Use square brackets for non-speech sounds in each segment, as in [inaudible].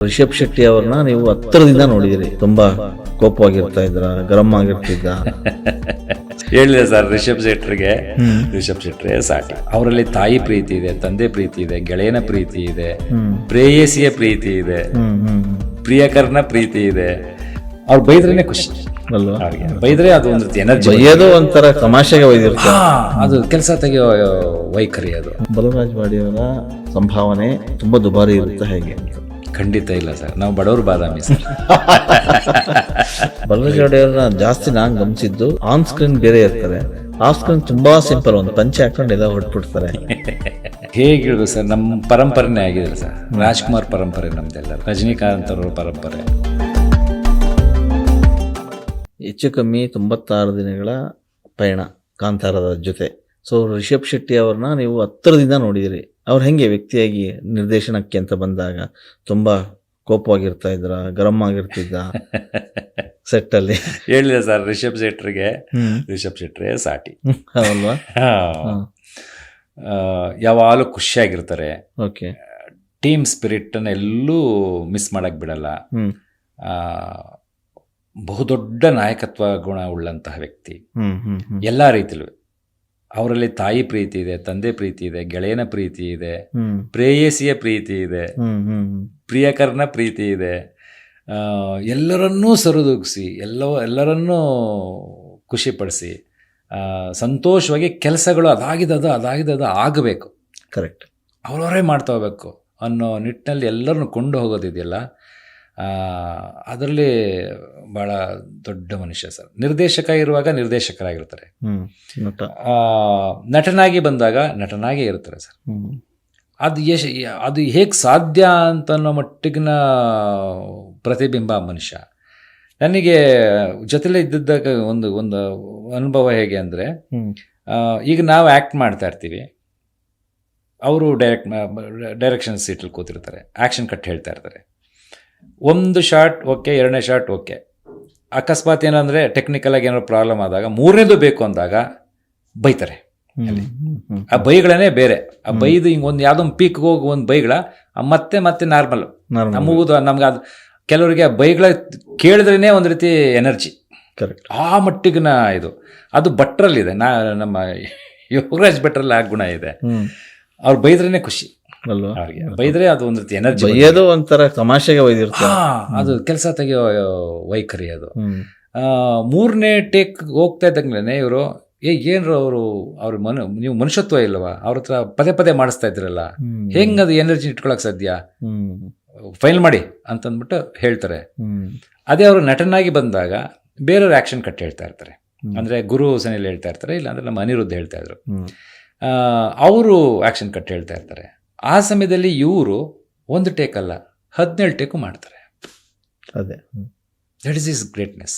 ರಿಷಬ್ ಶೆಟ್ಟಿ ಅವ್ರನ್ನ ನೀವು ಹತ್ತಿರದಿಂದ ನೋಡಿದಿರಿ. ತುಂಬಾ ಕೋಪವಾಗಿರ್ತಾ ಇದ್ರ ಗರಂ ಆಗಿರ್ತಿದ್ದ. [laughs] ಹೇಳಿದೆ ಸರ್ ರಿಷಬ್ ಶೆಟ್ರಿಗೆ. ರಿಷಬ್ ಶೆಟ್ರೆ ಸಾಟಿ ಅವರಲ್ಲಿ ತಾಯಿ ಪ್ರೀತಿ ಇದೆ ತಂದೆ ಪ್ರೀತಿ ಇದೆ ಗೆಳೆಯನ ಪ್ರೀತಿ ಇದೆ ಪ್ರೇಯಸಿಯ ಪ್ರೀತಿ ಇದೆ ಪ್ರಿಯಕರ್ನ ಪ್ರೀತಿ ಇದೆ. ಅವ್ರು ಬೈದ್ರೇನೆ ಖುಷಿ. ಅಲ್ವಾ? ಬೈದ್ರೆ ಅದು ಒಂದು ಎನರ್ಜಿ ಬೈಯೋದು ಒಂಥರ ತಮಾಷೆಗೆ ಒಯ್ದಿರ್ತಾರೆ. ಅದು ಕೆಲಸ ತೆಗೆಯೋ ವೈಖರಿ ಅದು. ಬಲರಾಜ್ ಬಾಡಿಯವರ ಸಂಭಾವನೆ ತುಂಬಾ ದುಬಾರಿ ಇರುತ್ತೆ ಹೇಗೆ ಖಂಡಿತ ಇಲ್ಲ ಸರ್. ನಾವು ಬಡವರು ಬಾದಾಮಿ ಸರ್. ಬಲರಾಜ್ ಜಾಸ್ತಿ ನಾನು ಗಮನಿಸಿದ್ದು ಆನ್ ಸ್ಕ್ರೀನ್ ಬೇರೆ ಇರ್ತಾರೆ ಆಫ್ ಸ್ಕ್ರೀನ್ ತುಂಬಾ ಸಿಂಪಲ್ ಒಂದು ಪಂಚೆ ಹಾಕೊಂಡು ಎಲ್ಲ ಹೊಟ್ಬಿಡ್ತಾರೆ ಹೇಗೆ ಹೇಳ್ಬೇಕು ಸರ್? ನಮ್ಮ ಪರಂಪರೆನೇ ಆಗಿದೆ ಸರ್. ರಾಜ್ಕುಮಾರ್ ಪರಂಪರೆ ನಮ್ದೆಲ್ಲ. ರಜನಿಕಾಂತ್ ಅವರ ಪರಂಪರೆ. ಹೆಚ್ಚು ಕಮ್ಮಿ ತೊಂಬತ್ತಾರು ದಿನಗಳ ಪಯಣ ಕಾಂತಾರದ ಜೊತೆ. ಸೊ ರಿಷಬ್ ಶೆಟ್ಟಿ ಅವ್ರನ್ನ ನೀವು ಹತ್ತಿರದಿಂದ ನೋಡಿದಿರಿ. ಅವ್ರು ಹೆಂಗೆ ವ್ಯಕ್ತಿಯಾಗಿ ನಿರ್ದೇಶನಕ್ಕೆ ಅಂತ ಬಂದಾಗ ತುಂಬ ಕೋಪವಾಗಿರ್ತಾ ಇದ್ರ ಗರಂ ಆಗಿರ್ತಿದ್ದ [laughs] ಸೆಟ್ ಅಲ್ಲಿ ಹೇಳಿದೆ ಸರ್ ರಿಷಬ್ ಶೆಟ್ರಿಗೆ. ರಿಷಬ್ ಶೆಟ್ರೆ ಸಾಟಿ. [laughs] ಅಲ್ವಾ ಯಾವಾಗಲೂ ಖುಷಿಯಾಗಿರ್ತಾರೆ. ಓಕೆ. ಟೀಮ್ ಸ್ಪಿರಿಟನ್ನ ಎಲ್ಲೂ ಮಿಸ್ ಮಾಡಕ್ ಬಿಡಲ್ಲ. ಬಹುದೊಡ್ಡ ನಾಯಕತ್ವ ಗುಣ ಉಳ್ಳಂತಹ ವ್ಯಕ್ತಿ. ಎಲ್ಲ ರೀತಿಲೂ. ಅವರಲ್ಲಿ ತಾಯಿ ಪ್ರೀತಿ ಇದೆ ತಂದೆ ಪ್ರೀತಿ ಇದೆ ಗೆಳೆಯನ ಪ್ರೀತಿ ಇದೆ ಪ್ರೇಯಸಿಯ ಪ್ರೀತಿ ಇದೆ ಪ್ರಿಯಕರನ ಪ್ರೀತಿ ಇದೆ. ಎಲ್ಲರನ್ನೂ ಸರಿದೂಗಿಸಿ ಎಲ್ಲೋ ಎಲ್ಲರನ್ನೂ ಖುಷಿಪಡಿಸಿ ಸಂತೋಷವಾಗಿ ಕೆಲಸಗಳು ಅದಾಗಿದ್ದದು ಅದಾಗಿದ್ದದು ಆಗಬೇಕು. ಕರೆಕ್ಟ್ ಅವರವರೇ ಮಾಡ್ತಾ ಹೋಗ್ಬೇಕು ಅನ್ನೋ ನಿಟ್ಟಿನಲ್ಲಿ ಎಲ್ಲರನ್ನು ಕೊಂಡು ಹೋಗೋದಿದೆಯಲ್ಲ ಅದರಲ್ಲಿ ಭಾಳ ದೊಡ್ಡ ಮನುಷ್ಯ ಸರ್. ನಿರ್ದೇಶಕ ಇರುವಾಗ ನಿರ್ದೇಶಕರಾಗಿರ್ತಾರೆ. ನಟನಾಗಿ ಬಂದಾಗ ನಟನಾಗೇ ಇರ್ತಾರೆ ಸರ್. ಅದು ಎಶ್ ಅದು ಹೇಗೆ ಸಾಧ್ಯ ಅಂತ ಅನ್ನೋ ಮಟ್ಟಿಗಿನ ಪ್ರತಿಬಿಂಬ ಮನುಷ್ಯ. ನನಗೆ ಜೊತೆಲೇ ಇದ್ದಿದ್ದಾಗ ಒಂದು ಒಂದು ಅನುಭವ ಹೇಗೆ ಅಂದರೆ ಈಗ ನಾವು ಆ್ಯಕ್ಟ್ ಮಾಡ್ತಾ ಇರ್ತೀವಿ. ಅವರು ಡೈರೆಕ್ಟ್ ಡೈರೆಕ್ಷನ್ ಸೀಟಲ್ಲಿ ಕೂತಿರ್ತಾರೆ. ಆ್ಯಕ್ಷನ್ ಕಟ್ ಹೇಳ್ತಾ ಇರ್ತಾರೆ. ಒಂದು ಶಾರ್ಟ್ ಓಕೆ ಎರಡನೇ ಶಾರ್ಟ್ ಓಕೆ. ಅಕಸ್ಮಾತ್ ಏನಂದರೆ ಟೆಕ್ನಿಕಲಾಗಿ ಏನಾದ್ರು ಪ್ರಾಬ್ಲಮ್ ಆದಾಗ ಮೂರನೇದು ಬೇಕು ಅಂದಾಗ ಬೈತಾರೆ. ಆ ಬೈಗಳೇ ಬೇರೆ. ಆ ಬೈದು ಹಿಂಗೆ ಒಂದು ಯಾವುದೋ ಒಂದು ಪೀಕ್ಗೆ ಹೋಗಿ ಒಂದು ಬೈಗಳ ಮತ್ತೆ ಮತ್ತೆ ನಾರ್ಮಲ್ ನಮಗೂ ನಮ್ಗೆ ಅದು ಕೆಲವರಿಗೆ ಆ ಬೈಗಳ ಕೇಳಿದ್ರೇ ಒಂದು ರೀತಿ ಎನರ್ಜಿ ಕರೆಕ್ಟ್ ಆ ಮಟ್ಟಿಗಿನ ಇದು. ಅದು ಭಟ್ರಲ್ಲಿದೆ. ನಾ ನಮ್ಮ ಯೋಗರಾಜ್ ಭಟ್ರಲ್ಲಿ ಆ ಗುಣ ಇದೆ. ಅವ್ರು ಬೈದ್ರೇನೆ ಖುಷಿ. ಅಲ್ವಾ? ಬೈದ್ರೆ ಅದು ಒಂದು ರೀತಿ ಎನರ್ಜಿ ಬೈಯೋದು ಒಂಥರ ತಮಾಷೆಗೆ ಒಯ್ದಿರ್ತಾರೆ. ಅದು ಕೆಲಸ ತೆಗೆಯೋ ವೈಖರಿ ಅದು. ಆ, ಮೂರನೇ ಟೇಕ್ ಹೋಗ್ತಾ ಇದ್ದಂಗ್ಲೇ ಇವರು ಏ ಏನ್ರು ಅವರು ಅವ್ರ ಮನು ನೀವು ಮನುಷ್ಯತ್ವ ಇಲ್ವಾ? ಅವ್ರ ಹತ್ರ ಪದೇ ಪದೇ ಮಾಡಿಸ್ತಾ ಇದ್ರಲ್ಲ. ಹೆಂಗ್ ಅದು ಎನರ್ಜಿ ಇಟ್ಕೊಳಕ್ ಸಾಧ್ಯ? ಫೈಲ್ ಮಾಡಿ ಅಂತಂದ್ಬಿಟ್ಟು ಹೇಳ್ತಾರೆ. ಅದೇ ಅವರು ನಟನಾಗಿ ಬಂದಾಗ ಬೇರೆಯವ್ರ ಆಕ್ಷನ್ ಕಟ್ ಹೇಳ್ತಾ ಇರ್ತಾರೆ. ಅಂದ್ರೆ ಗುರು ಸನಿಲ್ ಹೇಳ್ತಾ ಇರ್ತಾರೆ ಇಲ್ಲ ಅಂದ್ರೆ ನಮ್ಮ ಅನಿರುದ್ಧ ಹೇಳ್ತಾ ಇದ್ರು. ಅವರು ಆಕ್ಷನ್ ಕಟ್ ಹೇಳ್ತಾ ಇರ್ತಾರೆ. ಆ ಸಮಯದಲ್ಲಿ ಇವರು ಒಂದು ಟೇಕ್ ಅಲ್ಲ ಹದಿನೇಳು ಟೇಕು ಮಾಡ್ತಾರೆ. ಅದೇ. ದಟ್ ಇಸ್ ಇಸ್ ಗ್ರೇಟ್ನೆಸ್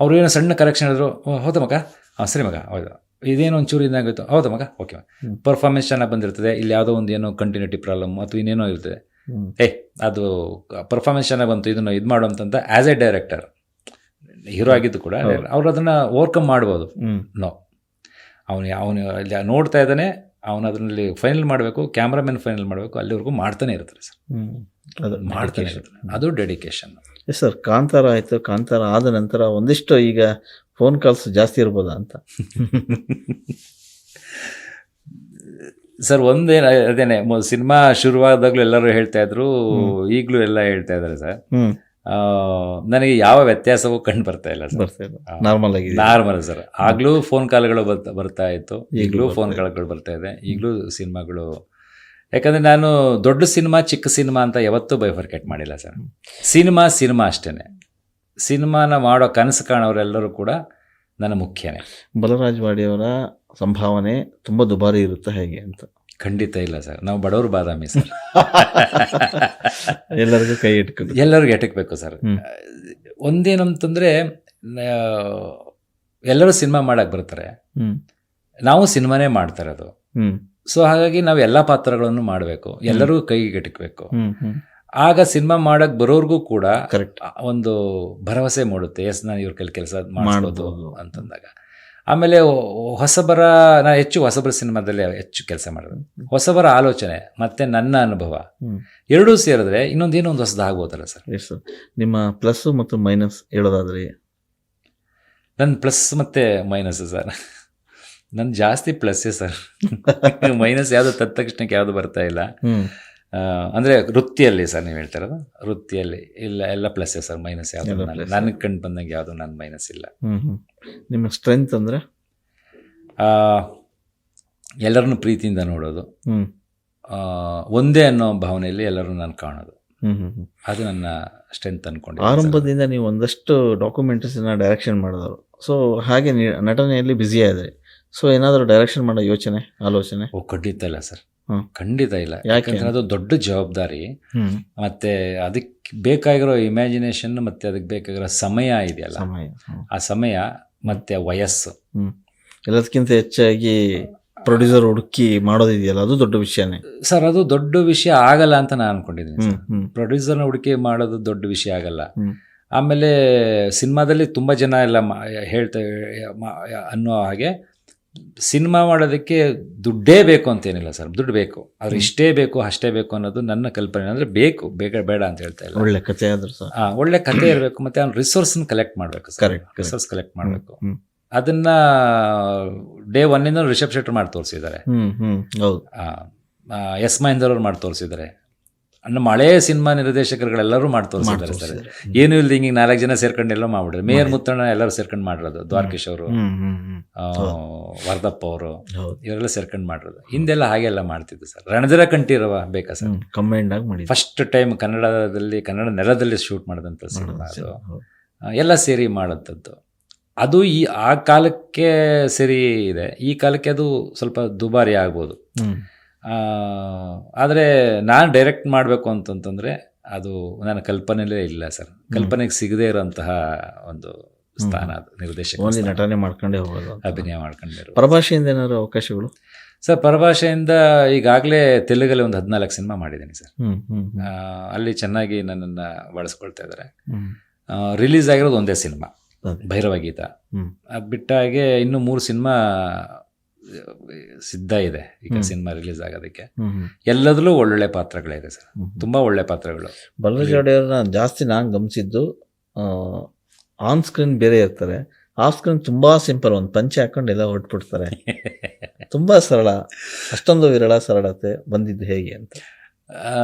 ಅವ್ರು ಏನೋ ಸಣ್ಣ ಕರೆಕ್ಷನ್ ಹೇಳಿದ್ರು ಹೌದ ಮಗ? ಹಾಂ ಸರಿ ಮಗ ಹೌದು. ಇದೇನೋ ಒಂಚೂರು ಇದಾಗಿತ್ತು ಹೌದ ಮಗ? ಓಕೆ. ಪರ್ಫಾರ್ಮೆನ್ಸ್ ಚೆನ್ನಾಗಿ ಬಂದಿರ್ತದೆ ಇಲ್ಲಿ ಯಾವುದೋ ಒಂದು ಏನೋ ಕಂಟಿನ್ಯೂಟಿ ಪ್ರಾಬ್ಲಮ್ ಅಥವಾ ಇನ್ನೇನೋ ಇರ್ತದೆ. ಏ ಅದು ಪರ್ಫಾರ್ಮೆನ್ಸ್ ಚೆನ್ನಾಗಿ ಬಂತು ಇದನ್ನು ಇದು ಮಾಡು ಅಂತಂತ ಆ್ಯಸ್ ಎ ಡೈರೆಕ್ಟರ್ ಹೀರೋ ಆಗಿದ್ದು ಕೂಡ. ಅವ್ರು ಅದನ್ನು ಓವರ್ಕಮ್ ಮಾಡ್ಬೋದು. ನೋ ಅವನು ಅವನು ನೋಡ್ತಾ ಇದ್ದಾನೆ ಅವನು ಅದರಲ್ಲಿ ಫೈನಲ್ ಮಾಡಬೇಕು ಕ್ಯಾಮ್ರಾಮ್ಯಾನ್ ಫೈನಲ್ ಮಾಡಬೇಕು ಅಲ್ಲಿವರೆಗೂ ಮಾಡ್ತಾನೆ ಇರ್ತಾರೆ ಸರ್. ಅದು ಮಾಡ್ತಾನೆ ಇರ್ತಾರೆ. ಅದು ಡೆಡಿಕೇಶನ್ ಎಸ್ ಸರ್ ಕಾಂತಾರ ಆಯಿತು ಕಾಂತಾರ ಆದ ನಂತರ ಒಂದಿಷ್ಟು ಈಗ ಫೋನ್ ಕಾಲ್ಸ್ ಜಾಸ್ತಿ ಇರ್ಬೋದಾ ಅಂತ? [laughs] ಸರ್ ಒಂದೇನು ಅದೇನೆ ಸಿನಿಮಾ ಶುರುವಾದಾಗಲೂ ಎಲ್ಲರೂ ಹೇಳ್ತಾ ಇದ್ರು ಈಗಲೂ ಎಲ್ಲ ಹೇಳ್ತಾ ಇದ್ದಾರೆ ಸರ್. ಆ, ನನಗೆ ಯಾವ ವ್ಯತ್ಯಾಸವೂ ಕಂಡು ಬರ್ತಾ ಇಲ್ಲ ಸರ್. ನಾರ್ಮಲ್ ಆಗಿ ನಾರ್ಮಲ್ ಸರ್. ಆಗಲೂ ಫೋನ್ ಕಾಲ್ಗಳು ಬರ್ತಾ ಬರ್ತಾ ಇತ್ತು. ಈಗಲೂ ಫೋನ್ ಕಾಲ್ಗಳು ಬರ್ತಾ ಇದೆ. ಈಗಲೂ ಸಿನಿಮಾಗಳು. ಯಾಕಂದ್ರೆ ನಾನು ದೊಡ್ಡ ಸಿನಿಮಾ ಚಿಕ್ಕ ಸಿನಿಮಾ ಅಂತ ಯಾವತ್ತೂ ಬೈಫರ್ಕೇಟ್ ಮಾಡಿಲ್ಲ ಸರ್. ಸಿನಿಮಾ ಸಿನಿಮಾ ಅಷ್ಟೇ ಸಿನಿಮಾನ ಮಾಡೋ ಕನಸು ಕಾಣೋರೆಲ್ಲರೂ ಕೂಡ ನನ್ನ ಮುಖ್ಯನೇ. ಬಲರಾಜ್ ವಾಡಿಯವರ ಸಂಭಾವನೆ ತುಂಬ ದುಬಾರಿ ಇರುತ್ತೆ ಹೇಗೆ ಅಂತ. ಖಂಡಿತ ಇಲ್ಲ ಸರ್. ನಾವು ಬಡವರು ಬಾದಾಮಿ ಸರ್. [laughs] [laughs] ಎಲ್ಲರಿಗೂ ಕೈ ಇಟ್ಕೊಂಡು ಎಲ್ಲರಿಗೂ ಎಟಕ್ಬೇಕು ಸರ್. ಒಂದೇನಂತಂದ್ರೆ ಎಲ್ಲರೂ ಸಿನಿಮಾ ಮಾಡಕ್ಕೆ ಬರ್ತಾರೆ. ನಾವು ಸಿನಿಮಾನೇ ಮಾಡ್ತಾರೆ ಅದು. ಸೊ ಹಾಗಾಗಿ ನಾವು ಎಲ್ಲ ಪಾತ್ರಗಳನ್ನು ಮಾಡಬೇಕು. ಎಲ್ಲರಿಗೂ ಕೈಗೆ ಎಟಕಬೇಕು ಆಗ ಸಿನಿಮಾ ಮಾಡಕ್ ಬರೋರ್ಗೂ ಕೂಡ ಕರೆಕ್ಟ್ ಒಂದು ಭರವಸೆ ಮೂಡುತ್ತೆ. ಎಸ್ ನಾನು ಇವ್ರ ಕೈಲಿ ಕೆಲಸ ಮಾಡೋದು ಮಾಡ್ಬೋದು. ಅಂತಂದಾಗ. ಆಮೇಲೆ ಹೊಸಬರ ನಾನು ಹೆಚ್ಚು ಹೊಸಬರ ಸಿನಿಮಾದಲ್ಲಿ ಹೆಚ್ಚು ಕೆಲಸ ಮಾಡೋದು ಹೊಸಬರ ಆಲೋಚನೆ ಮತ್ತೆ ನನ್ನ ಅನುಭವ. ಎರಡೂ ಸೇರಿದ್ರೆ ಇನ್ನೊಂದೇನೋ ಒಂದು ಹೊಸದು ಆಗ್ಬೋದಲ್ಲ ಸರ್. ಎಸ್ ಸರ್ ನಿಮ್ಮ ಪ್ಲಸ್ ಮತ್ತು ಮೈನಸ್ ಹೇಳೋದಾದ್ರೆ? ನನ್ನ ಪ್ಲಸ್ ಮತ್ತೆ ಮೈನಸ್ ಸರ್. ನನ್ನ ಜಾಸ್ತಿ ಪ್ಲಸ್ಸೇ ಸರ್. [laughs] ಮೈನಸ್ ಯಾವುದು ತತ್ತ ತಕ್ಷಣಕ್ಕೆ ಯಾವುದು ಬರ್ತಾ ಇಲ್ಲ. ಅಂದ್ರೆ ವೃತ್ತಿಯಲ್ಲಿ ಸರ್ ನೀವು ಹೇಳ್ತಾ ಇರೋದು. ವೃತ್ತಿಯಲ್ಲಿ ಇಲ್ಲ ಎಲ್ಲ ಪ್ಲಸ್ಸೇ ಸರ್ ಮೈನಸ್ ಯಾವುದು ನನಗೆ ಕಂಡು ಬಂದಂಗೆ ಯಾವುದು ನನ್ನ ಮೈನಸ್ ಇಲ್ಲ. ನಿಮ್ಮ ಸ್ಟ್ರೆಂತ್ ಅಂದರೆ? ಆ, ಎಲ್ಲರನ್ನು ಪ್ರೀತಿಯಿಂದ ನೋಡೋದು. ಒಂದೇ ಅನ್ನೋ ಭಾವನೆಯಲ್ಲಿ ಎಲ್ಲರೂ ನಾನು ಕಾಣೋದು. ಅದು ನನ್ನ ಸ್ಟ್ರೆಂತ್ ಅನ್ಕೊಂಡು ಆರಂಭದಿಂದ ನೀವು ಒಂದಷ್ಟು ಡಾಕ್ಯುಮೆಂಟ್ರಿಸನ್ನ ಡೈರೆಕ್ಷನ್ ಮಾಡಿದವರು. ಸೊ ಹಾಗೆ ನಟನೆಯಲ್ಲಿ ಬ್ಯುಸಿ ಆದರೆ. ಸೊ ಏನಾದರೂ ಡೈರೆಕ್ಷನ್ ಮಾಡೋ ಯೋಚನೆ ಆಲೋಚನೆ? ಓ ಖಂಡಿತ ಇಲ್ಲ ಸರ್. ಖಂಡಿತ ಇಲ್ಲ. ಯಾಕೆ? ಯಾಕಂದ್ರೆ ಅದು ದೊಡ್ಡ ಜವಾಬ್ದಾರಿ. ಮತ್ತೆ ಅದಕ್ಕೆ ಬೇಕಾಗಿರೋ ಇಮ್ಯಾಜಿನೇಷನ್ ಮತ್ತೆ ಅದಕ್ಕೆ ಬೇಕಾಗಿರೋ ಸಮಯ ಇದೆಯಲ್ಲ. ಆ ಸಮಯ ಮತ್ತೆ ವಯಸ್ಸು. ಎಲ್ಲದಕ್ಕಿಂತ ಹೆಚ್ಚಾಗಿ ಪ್ರೊಡ್ಯೂಸರ್ ಹುಡುಕಿ ಮಾಡೋದಿದೆಯಲ್ಲ ಅದು ದೊಡ್ಡ ವಿಷಯನೇ. ಸರ್ ಅದು ದೊಡ್ಡ ವಿಷಯ ಆಗಲ್ಲ ಅಂತ ನಾನು ಅನ್ಕೊಂಡಿದ್ದೀನಿ ಪ್ರೊಡ್ಯೂಸರ್ನ ಹುಡುಕಿ ಮಾಡೋದು ದೊಡ್ಡ ವಿಷಯ ಆಗಲ್ಲ. ಆಮೇಲೆ ಸಿನಿಮಾದಲ್ಲಿ ತುಂಬ ಜನ ಎಲ್ಲ ಹೇಳ್ತಾ ಅನ್ನೋ ಹಾಗೆ ಸಿನಿಮಾ ಮಾಡೋದಕ್ಕೆ ದುಡ್ಡೇ ಬೇಕು ಅಂತೇನಿಲ್ಲ ಸರ್ ದುಡ್ಡು ಬೇಕು. ಅವ್ರು ಇಷ್ಟೇ ಬೇಕು ಅಷ್ಟೇ ಬೇಕು ಅನ್ನೋದು ನನ್ನ ಕಲ್ಪನೆ. ಅಂದ್ರೆ ಬೇಕು ಬೇಗ ಬೇಡ ಅಂತ ಹೇಳ್ತಾ ಇಲ್ಲ. ಒಳ್ಳೆ ಕಥೆ ಆದ್ರೂ ಸರ್ ಆ, ಒಳ್ಳೆ ಕತೆ ಇರಬೇಕು ಮತ್ತೆ ಅವ್ನು ರಿಸೋರ್ಸ್ನ ಕಲೆಕ್ಟ್ ಮಾಡಬೇಕು ಸರ್. ರಿಸೋರ್ಸ್ ಕಲೆಕ್ಟ್ ಮಾಡಬೇಕು. ಅದನ್ನ ಡೇ ಒನ್ನಿಂದ ರಿಷಬ್ ಶೆಟ್ಟರ್ ಮಾಡಿ ತೋರಿಸಿದ್ದಾರೆ. ಎಸ್ ಮಹೇಂದರ್ ಅವ್ರು ಮಾಡಿ ತೋರಿಸಿದ್ದಾರೆ. ನಮ್ಮ ಹಳೆಯ ಸಿನಿಮಾ ನಿರ್ದೇಶಕರುಗಳೆಲ್ಲರೂ ಮಾಡಿ ತೋರಿಸಿದ್ದಾರೆ ಸರ್. ಮಾಡ್ತೋರ್ಸಿದ್ದಾರೆ. ಏನು ಇಲ್ದ ಹಿಂಗೆ ನಾಲ್ಕು ಜನ ಸೇರ್ಕೊಂಡು ಎಲ್ಲ ಮಾಡ್ಬಿಡ್ರಿ ಮೇಯರ್ ಮುತ್ತಣ್ಣ ಎಲ್ಲರೂ ಸೇರ್ಕೊಂಡು ಮಾಡಿರೋದು ದ್ವಾರಕೇಶ್ ಅವರು ವರದಪ್ಪ ಅವರು ಇವರೆಲ್ಲ ಸೇರ್ಕೊಂಡು ಮಾಡಿರೋದು. ಹಿಂದೆಲ್ಲ ಹಾಗೆಲ್ಲ ಮಾಡ್ತಿದ್ದು ಸರ್. ರಣಧರ ಕಂಠೀರವ ಬೇಕಾ ಸರ್? ಕಂಬೈಂಡ್ ಆಗಿ ಮಾಡಿ ಫಸ್ಟ್ ಟೈಮ್ ಕನ್ನಡದಲ್ಲಿ ಕನ್ನಡ ನೆಲದಲ್ಲಿ ಶೂಟ್ ಮಾಡಿದಂಥ ಸಿನಿಮಾ ಅದು. ಎಲ್ಲ ಸೇರಿ ಮಾಡೋಂಥದ್ದು ಅದು ಈ ಆ ಕಾಲಕ್ಕೆ ಸರಿ ಇದೆ. ಈ ಕಾಲಕ್ಕೆ ಅದು ಸ್ವಲ್ಪ ದುಬಾರಿ ಆಗ್ಬೋದು. ಆದರೆ ನಾನು ಡೈರೆಕ್ಟ್ ಮಾಡಬೇಕು ಅಂತಂತಂದರೆ ಅದು ನನ್ನ ಕಲ್ಪನೆಯಲ್ಲೇ ಇಲ್ಲ ಸರ್. ಕಲ್ಪನೆಗೆ ಸಿಗದೇ ಇರೋಂತಹ ಒಂದು ಸ್ಥಾನ ಅದು ನಿರ್ದೇಶಕ ನಟನೆ ಮಾಡ್ಕೊಂಡೇ ಹೋಗೋದು. ಅಭಿನಯ ಮಾಡ್ಕೊಂಡಿರೋ ಪರಭಾಷೆಯಿಂದ ಏನಾದ್ರು ಅವಕಾಶಗಳು? ಸರ್ ಪರಭಾಷೆಯಿಂದ ಈಗಾಗಲೇ ತೆಲುಗಲ್ಲಿ ಒಂದು ಹದಿನಾಲ್ಕು ಸಿನಿಮಾ ಮಾಡಿದ್ದೀನಿ ಸರ್. ಅಲ್ಲಿ ಚೆನ್ನಾಗಿ ನನ್ನನ್ನು ಬಳಸ್ಕೊಳ್ತಾ ಇದ್ದಾರೆ ರಿಲೀಸ್ ಆಗಿರೋದು ಒಂದೇ ಸಿನಿಮಾ. ಭೈರವ ಗೀತ. ಅದು ಬಿಟ್ಟಾಗೆ ಇನ್ನು ಮೂರು ಸಿನಿಮಾ ಸಿದ್ಧ ಇದೆ. ಈಗ. ಸಿನಿಮಾ ರಿಲೀಸ್ ಆಗೋದಕ್ಕೆ. ಎಲ್ಲದರಲ್ಲೂ ಒಳ್ಳೊಳ್ಳೆ ಪಾತ್ರಗಳಿದೆ ಸರ್. ತುಂಬಾ ಒಳ್ಳೆ ಪಾತ್ರಗಳು. ಬಲರಾಜ್ ಅವ್ರನ್ನ ಜಾಸ್ತಿ ನಾನು ಗಮನಿಸಿದ್ದು ಆನ್ ಸ್ಕ್ರೀನ್ ಬೇರೆ ಇರ್ತಾರೆ. ಆಫ್ ಸ್ಕ್ರೀನ್ ತುಂಬಾ ಸಿಂಪಲ್ ಒಂದು ಪಂಚೆ ಹಾಕೊಂಡು ಎಲ್ಲ ಹೊರಟ್ಬಿಡ್ತಾರೆ [laughs] ತುಂಬಾ ಸರಳ. ಅಷ್ಟೊಂದು ವಿರಳ ಸರಳತೆ ಬಂದಿದ್ದು ಹೇಗೆ ಅಂತ. ಆ,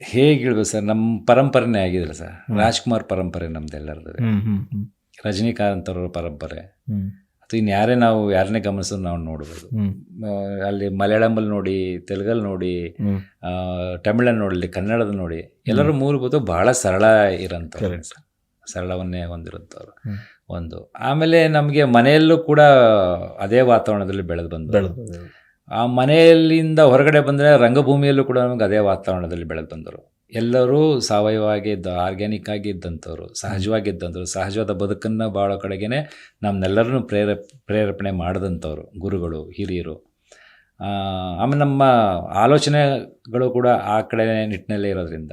ಹೇಗೆ ಹೇಳ್ಬೇಕು ಸರ್ ನಮ್ಮ ಪರಂಪರೆನೇ ಆಗಿದಿಲ್ಲ ಸರ್. ರಾಜ್ಕುಮಾರ್ ಪರಂಪರೆ ನಮ್ದು ಎಲ್ಲರದ್ದು ಹ್ಮ್ ಹ್ಮ್. ರಜನಿಕಾಂತ್ ಅವರ ಪರಂಪರೆ. ಅಥವಾ ಇನ್ನು ಯಾರೇ ನಾವು ಯಾರನ್ನೇ ಗಮನಿಸೋದು ನಾವು ನೋಡ್ಬೋದು. ಅಲ್ಲಿ ಮಲಯಾಳಮಲ್ಲಿ ನೋಡಿ ತೆಲುಗಲ್ಲಿ ನೋಡಿ ತಮಿಳಲ್ಲಿ ನೋಡಲಿ ಕನ್ನಡದ ನೋಡಿ ಎಲ್ಲರೂ ಮೂಲಭೂತ ಬಹಳ ಸರಳ ಇರೋಂಥವ್ರು. ಸರಳವನ್ನೇ ಹೊಂದಿರೋಂಥವ್ರು ಒಂದು. ಆಮೇಲೆ ನಮಗೆ ಮನೆಯಲ್ಲೂ ಕೂಡ ಅದೇ ವಾತಾವರಣದಲ್ಲಿ ಬೆಳೆದು ಬಂದು. ಆ ಮನೆಯಲ್ಲಿಂದ ಹೊರಗಡೆ ಬಂದರೆ ರಂಗಭೂಮಿಯಲ್ಲೂ ಕೂಡ ನಮಗೆ ಅದೇ ವಾತಾವರಣದಲ್ಲಿ ಬೆಳೆದು ಬಂದರು. ಎಲ್ಲರೂ ಸಾವಯವವಾಗಿ ಇದ್ದ ಆರ್ಗ್ಯಾನಿಕ್ ಆಗಿ ಇದ್ದಂಥವ್ರು ಸಹಜವಾಗಿ ಇದ್ದಂಥವ್ರು ಸಹಜವಾದ ಬದುಕನ್ನು ಭಾಳ ಕಡೆಗೇ ನಮ್ಮನ್ನೆಲ್ಲರನ್ನು ಪ್ರೇರ, ಪ್ರೇರೇಪಣೆ ಮಾಡಿದಂಥವ್ರು, ಗುರುಗಳು, ಹಿರಿಯರು. ಆಮೇಲೆ ನಮ್ಮ ಆಲೋಚನೆಗಳು ಕೂಡ ಆ ಕಡೆ ನಿಟ್ಟಿನಲ್ಲೇ ಇರೋದ್ರಿಂದ